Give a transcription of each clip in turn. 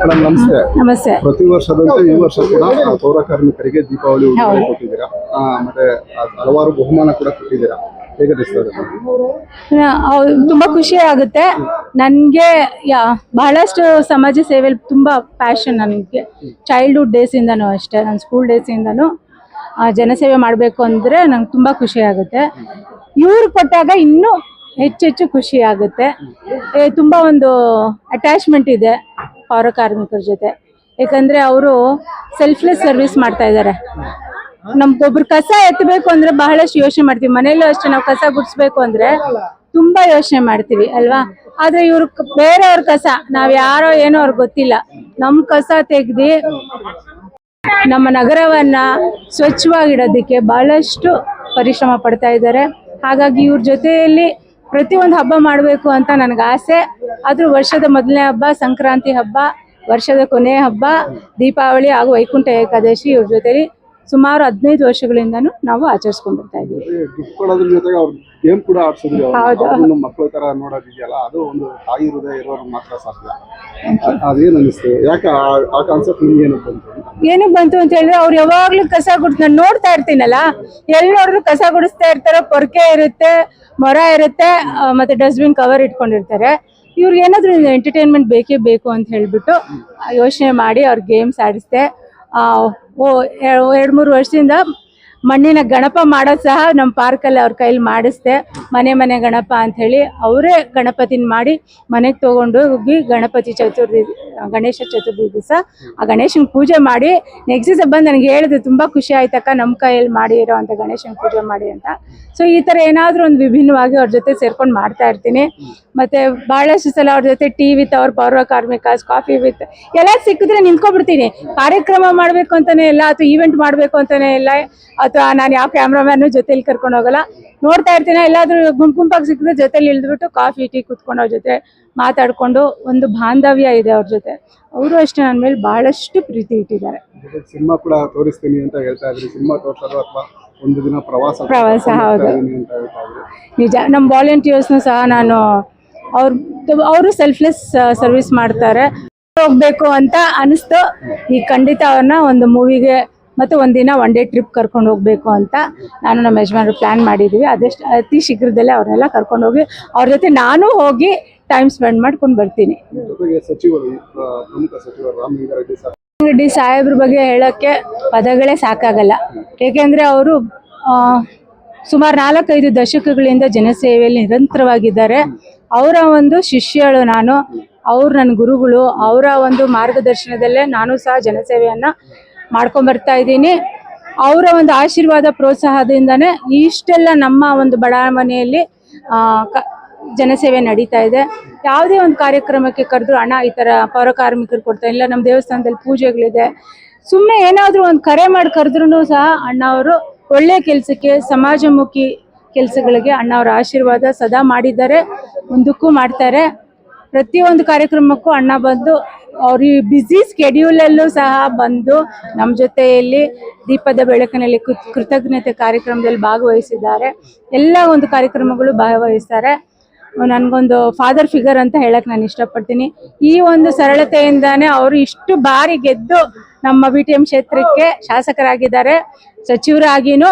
Madam ನಮಸ್ತೆ. ನಮಸ್ತೆ. ಪ್ರತಿ ವರ್ಷದಂತೆ ಈ ವರ್ಷ ಕೂಡ ಆ, ಪೌರ ಕಾರ್ಮಿಕರಿಗೆ ದೀಪಾವಳಿ ಉಡುಗೊರೆ ಕೊಟ್ಟಿದ್ದೀರಾ? ಆ, ಮತ್ತೆ ಆ, ಹಲವಾರು ಬಹುಮಾನ ಕೂಡ ಕೊಟ್ಟಿದ್ದೀರಾ? ಹೇಗೆ ಅನಿಸ್ತಾ ಇದೆ ನ- ಹೌದು, ತುಂಬಾ ಖುಷಿ ಆಗುತ್ತೆ. ನನ್ಗೆ ಯಾ ಬಹಳಷ್ಟು ಸಮಾಜ ಸೇವೆ ತುಂಬಾ ಪ್ಯಾಷನ್ ನನಗೆ. ಚೈಲ್ಡ್ಹುಡ್ ಡೇಸ್ ಇಂದನು ಅಷ್ಟೇ ನನ್ನ ಸ್ಕೂಲ್ ಡೇಸ್ ಇಂದನು ಜನಸೇವೆ ಮಾಡಬೇಕು ಅಂದ್ರೆ ನಂಗೆ ತುಂಬಾ ಖುಷಿ ಆಗುತ್ತೆ. ಇವ್ರು ಕೊಟ್ಟಾಗ ಇನ್ನೂ ಹೆಚ್ಚೆಚ್ಚು ಖುಷಿ ಆಗುತ್ತೆ. ತುಂಬ ಒಂದು ಅಟ್ಯಾಚ್ಮೆಂಟ್ ಇದೆ. ಪೌರ ಕಾರ್ಮಿಕರ ಜೊತೆ. ಯಾಕಂದ್ರೆ ಅವರು ಸೆಲ್ಫ್ಲೆಸ್ ಸರ್ವಿಸ್ ಮಾಡ್ತಾ ಇದ್ದಾರೆ ನಮ್ಗೊಬ್ರು ಕಸ ಎತ್ತಬೇಕು ಅಂದ್ರೆ ಬಹಳಷ್ಟು ಯೋಚನೆ ಮಾಡ್ತೀವಿ. ಮನೆಯಲ್ಲೂ ಅಷ್ಟೇ ನಾವು ಕಸ ಗುಡಿಸ್ಬೇಕು ಅಂದ್ರೆ ತುಂಬಾ ಯೋಚನೆ ಮಾಡ್ತೀವಿ, ಅಲ್ವಾ? ಆದ್ರೆ ಇವ್ರ ಬೇರೆಯವ್ರ ಕಸ, ನಾವ್ ಯಾರೋ ಏನೋ ಅವ್ರಿಗೆ ಗೊತ್ತಿಲ್ಲ. ನಮ್ ಕಸ ತೆಗ್ದಿ ನಮ್ಮ ನಗರವನ್ನ ಸ್ವಚ್ಛವಾಗಿಡೋದಕ್ಕೆ ಬಹಳಷ್ಟು ಪರಿಶ್ರಮ ಪಡ್ತಾ ಇದ್ದಾರೆ ಹಾಗಾಗಿ ಇವ್ರ ಜೊತೆಯಲ್ಲಿ ಪ್ರತಿಯೊಂದು ಹಬ್ಬ ಮಾಡಬೇಕು ಅಂತ ನನಗೆ ಆಸೆ. ಆದ್ರೂ ವರ್ಷದ ಮೊದಲನೇ ಹಬ್ಬ ಸಂಕ್ರಾಂತಿ ಹಬ್ಬ ವರ್ಷದ ಕೊನೆಯ ಹಬ್ಬ ದೀಪಾವಳಿ ಹಾಗೂ ವೈಕುಂಠ ಏಕಾದಶಿ ಇವ್ರ ಜೊತೆಲಿ ಸುಮಾರು ಹದಿನೈದು ವರ್ಷಗಳಿಂದನೂ ನಾವು ಆಚರಿಸ್ಕೊಂಡು ಬರ್ತಾ ಇದ್ದೀವಿ. ಗಿಫ್ಟ್ ಕೊಡೋದ್ರ ಜೊತೆಗೆ ಅವ್ರು ಗೇಮ್ ಕೂಡ ಆಡ್ಸಿದ್ರಿ ಹೌದು. ಅವ್ರನ್ನ ಮಕ್ಕಳ ತರ ನೋಡೋದಿದೆಯಲ್ಲ ಅದು ಒಂದು ತಾಯಿ ಹೃದಯ ಇರೋರು ಮಾತ್ರ ಸಾಧ್ಯ. ಅ- ಅದೇನ್ ಅನಿಸ್ತು? ಯಾಕೆ ಆ- ಆ ಕಾನ್ಸೆಪ್ಟ್ ನಿಮ್ಗೆ ಏನು ಬಂತು ಅಂತ? ಏನಕ್ಕೆ ಬಂತು ಅಂತ ಹೇಳಿದ್ರೆ ಅವ್ರು ಯಾವಾಗ್ಲೂ ಕಸ ಗುಡ್ಸ್ ನಾನು ನೋಡ್ತಾ ಇರ್ತೀನಲ್ಲ ಎಲ್ಲಿ ನೋಡಿದ್ರು ಕಸ ಗುಡಿಸ್ತಾ ಇರ್ತಾರೆ, ಪೊರ್ಕೆ ಇರುತ್ತೆ, ಮೊರ ಇರುತ್ತೆ ಮತ್ತೆ ಡಸ್ಟ್ಬಿನ್ ಕವರ್ ಇಟ್ಕೊಂಡಿರ್ತಾರೆ. ಇವ್ರಿಗೆ ಏನಾದ್ರು ಎಂಟರ್ಟೈನ್ಮೆಂಟ್ ಬೇಕೇ ಬೇಕು ಅಂತ ಹೇಳ್ಬಿಟ್ಟು ಯೋಚನೆ ಮಾಡಿ ಅವ್ರ ಗೇಮ್ಸ್ ಆಡಿಸ್ದೆ ಎರಡು ಮೂರು ವರ್ಷದಿಂದ ಮಣ್ಣಿನ ಗಣಪ ಮಾಡೋ ಸಹ ನಮ್ಮ ಪಾರ್ಕಲ್ಲಿ ಅವ್ರ ಕೈಲಿ ಮಾಡಿಸ್ದೆ. ಮನೆ ಮನೆ ಗಣಪ ಅಂತ ಹೇಳಿ ಅವರೇ ಗಣಪತಿನ ಮಾಡಿ ಮನೆಗೆ ತಗೊಂಡು ಹೋಗಿ ಗಣಪತಿ ಚತುರ್ಥಿ, ಗಣೇಶ ಚತುರ್ಥಿ ದಿವಸ ಆ ಗಣೇಶನ ಪೂಜೆ ಮಾಡಿ ನೆಕ್ಸ್ಟ್ ದಿವಸ ಬಂದು ನನಗೆ ಹೇಳಿದ್ರು ತುಂಬ ಖುಷಿ ಆಯ್ತಕ್ಕ ನಮ್ಮ ಕೈಯಲ್ಲಿ ಮಾಡಿರೋ ಅಂತ ಗಣೇಶನ ಪೂಜೆ ಮಾಡಿ ಅಂತ. ಸೊ ಈ ಥರ ಏನಾದರೂ ಒಂದು ವಿಭಿನ್ನವಾಗಿ ಅವ್ರ ಜೊತೆ ಸೇರ್ಕೊಂಡು ಮಾಡ್ತಾ ಇರ್ತೀನಿ. ಮತ್ತೆ ಬಹಳಷ್ಟು ಸಲ ಅವ್ರ ಜೊತೆ ಟೀ ವಿತ್ ಅವ್ರ ಪೌರ ಕಾರ್ಮಿಕಾಸ್ ಕಾಫಿ ವಿತ್ ಎಲ್ಲ ಸಿಕ್ಕಿದ್ರೆ ನಿಂತ್ಕೊಬಿಡ್ತೀನಿ. ಕಾರ್ಯಕ್ರಮ ಮಾಡಬೇಕು ಅಂತಲೇ ಇಲ್ಲ, ಅಥವಾ ಈವೆಂಟ್ ಮಾಡಬೇಕು ಅಂತಲೇ ಇಲ್ಲ ಅಥವಾ ನಾನು ಯಾವ ಕ್ಯಾಮ್ರಾಮ್ಯಾನು ಜೊತೆಲಿ ಕರ್ಕೊಂಡು ಹೋಗಲ್ಲ. ನೋಡ್ತಾ ಇರ್ತೀನಿ ಎಲ್ಲಾದ್ರೂ ಗುಂಪು ಗುಂಪಾಗಿ ಸಿಕ್ಕಿದ್ರೆ ಜೊತೆಲಿ ಇಳಿದ್ಬಿಟ್ಟು ಕಾಫಿ ಟೀ ಕುತ್ಕೊಂಡು ಅವ್ರ ಜೊತೆ ಮಾತಾಡ್ಕೊಂಡು ಒಂದು ಬಾಂಧವ್ಯ ಇದೆ ಅವ್ರ ಜೊತೆ. ಅವರು ಅಷ್ಟೇ ನನ್ನ ಮೇಲೆ ಬಹಳಷ್ಟು ಪ್ರೀತಿ ಇಟ್ಟಿದ್ದಾರೆ. ಸಿನಿಮಾ ಕೂಡ ತೋರಿಸ್ತೀನಿ ಅಂತ ಹೇಳ್ತಾ ಇದ್ರಿ. ಸಿನಿಮಾ ತೋರಿಸೋದು ಅಥವಾ ಒಂದು ದಿನ ಪ್ರವಾಸ ಪ್ರವಾಸ, ಹೌದು. ನಿಜ ನಮ್ಮ ವಾಲಂಟಿಯರ್ಸ್ನು ಸಹ ನಾನು ಅವ್ರ ಅವರು ಸೆಲ್ಫ್ಲೆಸ್ ಸರ್ವಿಸ್ ಮಾಡ್ತಾರೆ. ಹೋಗ್ಬೇಕು ಅಂತ ಅನಿಸ್ತು. ಈ ಖಂಡಿತ ಅವ್ರನ್ನ ಒಂದು ಮೂವಿಗೆ ಮತ್ತು ಒಂದಿನ ಒನ್ ಡೇ ಟ್ರಿಪ್ ಕರ್ಕೊಂಡು ಹೋಗ್ಬೇಕು ಅಂತ ನಾನು ನಮ್ಮ ಯಜಮಾನರು ಪ್ಲ್ಯಾನ್ ಮಾಡಿದ್ದೀವಿ ಅದೆಷ್ಟು ಅತಿ ಶೀಘ್ರದಲ್ಲೇ ಅವ್ರನ್ನೆಲ್ಲ ಕರ್ಕೊಂಡು ಹೋಗಿ ಅವ್ರ ಜೊತೆ ನಾನು ಹೋಗಿ ಟೈಮ್ ಸ್ಪೆಂಡ್ ಮಾಡ್ಕೊಂಡು ಬರ್ತೀನಿ. ರೆಡ್ಡಿ ಸಾಹೇಬ್ರ ಬಗ್ಗೆ ಹೇಳೋಕ್ಕೆ ಪದಗಳೇ ಸಾಕಾಗಲ್ಲ. ಏಕೆಂದರೆ ಅವರು ಸುಮಾರು ನಾಲ್ಕೈದು ದಶಕಗಳಿಂದ ಜನಸೇವೆಯಲ್ಲಿ ನಿರಂತರವಾಗಿದ್ದಾರೆ. ಅವರ ಒಂದು ಶಿಷ್ಯಳು ನಾನು ಅವ್ರು ನನ್ನ ಗುರುಗಳು ಅವರ ಒಂದು ಮಾರ್ಗದರ್ಶನದಲ್ಲೇ ನಾನು ಸಹ ಜನಸೇವೆಯನ್ನು ಮಾಡ್ಕೊಂಬರ್ತಾ ಇದ್ದೀನಿ. ಅವರ ಒಂದು ಆಶೀರ್ವಾದ ಪ್ರೋತ್ಸಾಹದಿಂದನೇ ಇಷ್ಟೆಲ್ಲ ನಮ್ಮ ಒಂದು ಬಡಾವಣೆಯಲ್ಲಿ ಜನಸೇವೆ ನಡೀತಾ ಇದೆ. ಯಾವುದೇ ಒಂದು ಕಾರ್ಯಕ್ರಮಕ್ಕೆ ಕರೆದ್ರು ಅಣ್ಣ ಈ ಥರ ಪೌರ ಕಾರ್ಮಿಕರು ಕೊಡ್ತಾ ಇಲ್ಲ ನಮ್ಮ ದೇವಸ್ಥಾನದಲ್ಲಿ ಪೂಜೆಗಳಿದೆ. ಸುಮ್ಮನೆ ಏನಾದರೂ ಒಂದು ಕರೆ ಮಾಡಿ ಕರೆದ್ರೂ ಸಹ ಅಣ್ಣ ಅವರು ಒಳ್ಳೆ ಕೆಲಸಕ್ಕೆ, ಸಮಾಜಮುಖಿ ಕೆಲಸಗಳಿಗೆ ಅಣ್ಣ ಅವರ ಆಶೀರ್ವಾದ ಸದಾ ಮಾಡಿದ್ದಾರೆ, ಮುಂದಕ್ಕೂ ಮಾಡ್ತಾರೆ. ಪ್ರತಿಯೊಂದು ಕಾರ್ಯಕ್ರಮಕ್ಕೂ ಅಣ್ಣ ಬಂದು ಅವ್ರ ಈ ಬ್ಯುಸಿ ಸ್ಕೆಡ್ಯೂಲಲ್ಲೂ ಸಹ ಬಂದು ನಮ್ಮ ಜೊತೆಯಲ್ಲಿ ದೀಪದ ಬೆಳಕಿನಲ್ಲಿ ಕೃತ್ ಕೃತಜ್ಞತೆ ಕಾರ್ಯಕ್ರಮದಲ್ಲಿ ಭಾಗವಹಿಸಿದ್ದಾರೆ. ಎಲ್ಲ ಒಂದು ಕಾರ್ಯಕ್ರಮಗಳು ಭಾಗವಹಿಸ್ತಾರೆ. ನನಗೊಂದು ಫಾದರ್ ಫಿಗರ್ ಅಂತ ಹೇಳಕ್ ನಾನು ಇಷ್ಟಪಡ್ತೀನಿ. ಈ ಒಂದು ಸರಳತೆಯಿಂದಾನೆ ಅವರು ಇಷ್ಟು ಬಾರಿ ಗೆದ್ದು ನಮ್ಮ ಬಿ ಟಿ ಎಂ ಕ್ಷೇತ್ರಕ್ಕೆ ಶಾಸಕರಾಗಿದ್ದಾರೆ. ಸಚಿವರಾಗಿನೂ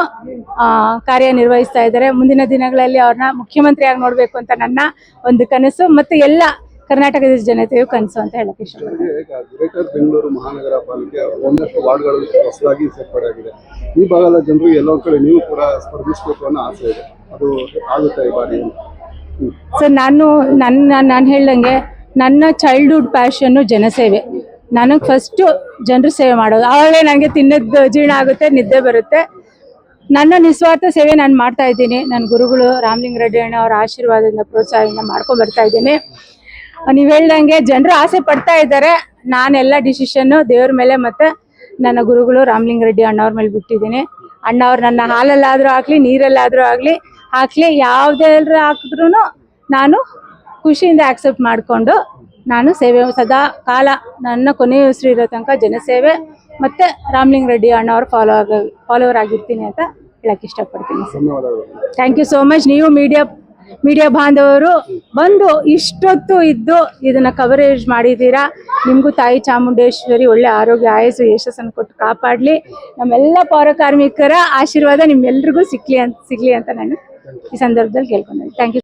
ಆ, ಕಾರ್ಯನಿರ್ವಹಿಸ್ತಾ ಇದ್ದಾರೆ. ಮುಂದಿನ ದಿನಗಳಲ್ಲಿ ಅವ್ರನ್ನ ಮುಖ್ಯಮಂತ್ರಿಯಾಗಿ ನೋಡಬೇಕು ಅಂತ ನನ್ನ ಒಂದು ಕನಸು. ಮತ್ತು ಎಲ್ಲ ಕರ್ನಾಟಕದ ಜನತೆಯು ಕನಸು ಅಂತ ಹೇಳಕ್ ಇಷ್ಟಪಡ್ತೀನಿ. ಗ್ರೇಟರ್ ಬೆಂಗಳೂರು ಮಹಾನಗರ ಪಾಲಿಕೆ ಒಂದಷ್ಟು ವಾರ್ಡ್ಗಳು ಹೊಸದಾಗಿ ಸೇರ್ಪಡೆಯಾಗಿದೆ ಈ ಭಾಗದ ಜನರು ಎಲ್ಲೋ ಕಡೆ ನೀವು ಕೂಡ ಸ್ಪರ್ಧಿಸಬೇಕು ಅನ್ನೋ ಆಸೆ ಇದೆ. ಅದು ಆಗುತ್ತೆ ಈ ಬಾರಿ? ಸರ್ ನಾನು ನನ್ನ ನಾನು ಹೇಳ್ದಂಗೆ ನನ್ನ ಚೈಲ್ಡ್ಹುಡ್ ಪ್ಯಾಷನ್ನು ಜನಸೇವೆ. ನನಗೆ ಫಸ್ಟು ಜನರು ಸೇವೆ ಮಾಡೋದು. ಆವಾಗಲೇ ನನಗೆ ತಿನ್ನೋದು ಜೀರ್ಣ ಆಗುತ್ತೆ ನಿದ್ದೆ ಬರುತ್ತೆ. ನನ್ನ ನಿಸ್ವಾರ್ಥ ಸೇವೆ ನಾನು ಮಾಡ್ತಾ ಇದ್ದೀನಿ. ನನ್ನ ಗುರುಗಳು ರಾಮಲಿಂಗ ರೆಡ್ಡಿ ಅಣ್ಣ ಅವರ ಆಶೀರ್ವಾದದಿಂದ ಪ್ರೋತ್ಸಾಹದಿಂದ ಮಾಡ್ಕೊಂಡು ಬರ್ತಾ ಇದ್ದೀನಿ. ನೀವು ಹೇಳ್ದಂಗೆ ಜನರು ಆಸೆ ಪಡ್ತಾ ಇದ್ದಾರೆ. ನಾನೆಲ್ಲ ಡಿಸಿಷನ್ ದೇವ್ರ ಮೇಲೆ ಮತ್ತೆ ನನ್ನ ಗುರುಗಳು ರಾಮಲಿಂಗ ರೆಡ್ಡಿ ಅಣ್ಣವ್ರ ಮೇಲೆ ಬಿಟ್ಟಿದ್ದೀನಿ. ಅಣ್ಣವ್ರು ನನ್ನ ಹಾಲಲ್ಲಾದ್ರೂ ಆಗ್ಲಿ ನೀರಲ್ಲಾದ್ರೂ ಆಗ್ಲಿ ಹಾಕ್ಲಿ ಯಾವ್ದೆಲ್ಲರೂ ಹಾಕಿದ್ರು ನಾನು ಖುಷಿಯಿಂದ ಆಕ್ಸೆಪ್ಟ್ ಮಾಡಿಕೊಂಡು ನಾನು ಸೇವೆ ಸದಾ ಕಾಲ ನನ್ನ ಕೊನೆಯ ಹೆಸರು ಇರೋ ತನಕ ಜನಸೇವೆ ಮತ್ತೆ ರಾಮಲಿಂಗ ರೆಡ್ಡಿ ಅಣ್ಣವ್ರ ಫಾಲೋ ಆಗ ಫಾಲೋವರ್ ಆಗಿರ್ತೀನಿ ಅಂತ ಹೇಳಕ್ ಇಷ್ಟಪಡ್ತೀನಿ sir. Thank you so much ನೀವು ಮೀಡಿಯಾ ಮೀಡಿಯಾ ಬಾಂಧವರು ಬಂದು ಇಷ್ಟೊತ್ತು ಇದ್ದು ಇದನ್ನ ಕವರೇಜ್ ಮಾಡಿದ್ದೀರಾ? ನಿಮಗೂ ತಾಯಿ ಚಾಮುಂಡೇಶ್ವರಿ ಒಳ್ಳೆ ಆರೋಗ್ಯ, ಆಯಸ್ಸು, ಯಶಸ್ಸನ್ನು ಕೊಟ್ಟು ಕಾಪಾಡಲಿ. ನಮ್ಮೆಲ್ಲ ಪೌರ ಕಾರ್ಮಿಕರ ಆಶೀರ್ವಾದ ನಿಮ್ಮೆಲ್ರಿಗೂ ಸಿಕ್ಲಿ ಅಂತ ಸಿಗ್ಲಿ ಅಂತ ನಾನು ಈ ಸಂದರ್ಭದಲ್ಲಿ ಕೇಳ್ಕೊಂಡೆ ಥ್ಯಾಂಕ್ ಯು